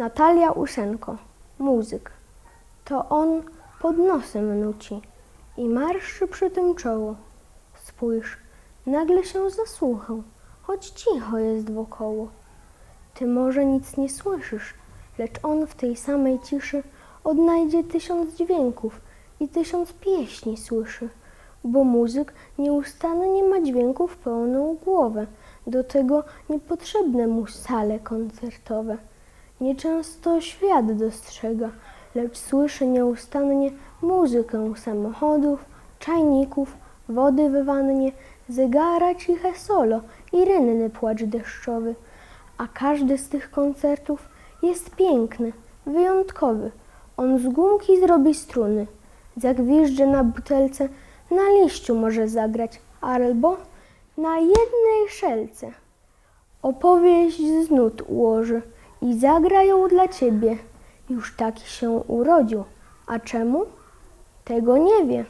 Natalia Uszenko, muzyk. To on pod nosem nuci i marszczy przy tym czoło. Spójrz, nagle się zasłuchał, choć cicho jest wokoło. Ty może nic nie słyszysz, lecz on w tej samej ciszy odnajdzie tysiąc dźwięków i tysiąc pieśni słyszy, bo muzyk nieustannie ma dźwięków pełną głowę, do tego niepotrzebne mu sale koncertowe. Nieczęsto świat dostrzega, lecz słyszy nieustannie muzykę samochodów, czajników, wody w wannie, zegara ciche solo i rynny płacz deszczowy. A każdy z tych koncertów jest piękny, wyjątkowy. On z gumki zrobi struny, zagwiżdże na butelce, na liściu może zagrać, albo na jednej szelce. Opowieść z nut ułoży i zagra ją dla ciebie. Już taki się urodził. A czemu? Tego nie wie.